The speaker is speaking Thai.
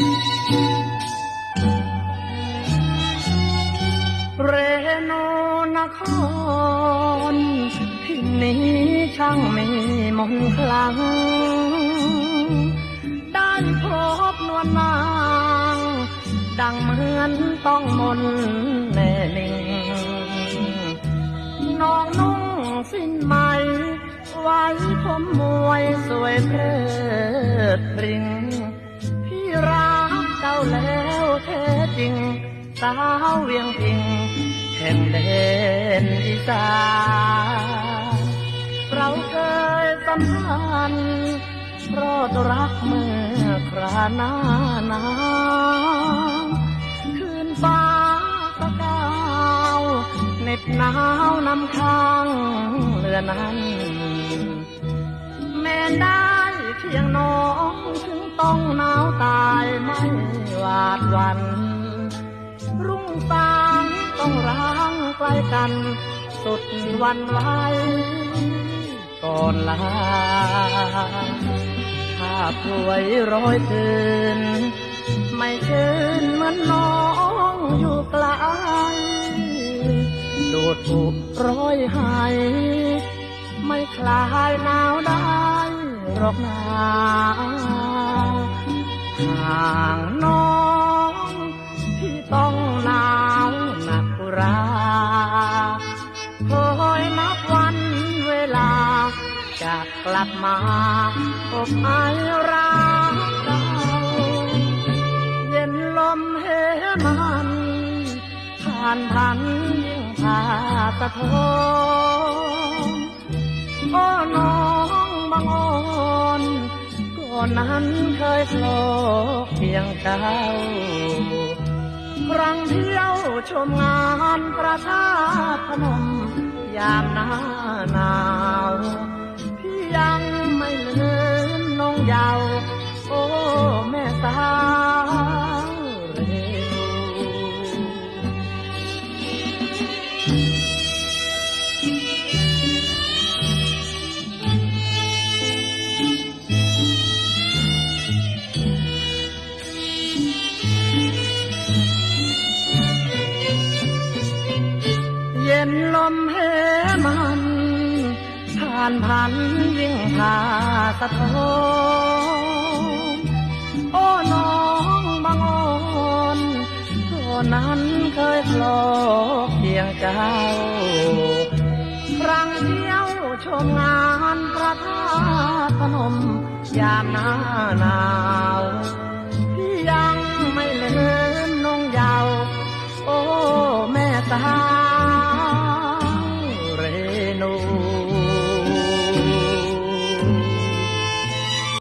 เรนนครที่นี้ช่างมีมนคลัง ได้พบนวลนาง ดังเหมือนต้องมนแม่ลิงน้องนุ่งสิ้นไหม ไว้ผมมวยสวยเพลิดพริ้ง แล้วแท้จริง สาวเวียงพิงแห่งแดนอีสานเราเคยสัมพันธ์เพราะรักเมื่อคราหน้าหนาวคืนฟ้าตะกาวเหน็บหนาวนำค้างเรือนั้น แม่ได้เพียงน้อ องถึงต้องหนาวตายไม่หวาดวัน รุ่งสางต้องร้างใกล้กัน สุดวันไหวก่อนลาถ้าป่วยร้อยคืน ไม่เชิญเหมือนน้องอยู่ไกลดูดถูกร้อยหายไม่คลายหนาวได้หรอกนา ห่างน้องที่ต้องหนาวหนักราคอยนับวันเวลา จะกลับมาพบไอรักเก่าเย็นลมเหมันผ่านพันยิ่งพาสะท้อนโอ้น้อง อนนั้นเคยโผล่เพียงเก้าครั้งเที่ยวชมงานประชาพนมยามหน้าหนา เย็นลมเหมันผ่านพันยิ่งพาสะท้อนโอ้น้องบางอ่อนก็นั้นเคยโผล่เพียงเจ้า ครั้งเดียวชมงานพระธาตุพนมยามหน้าหนาว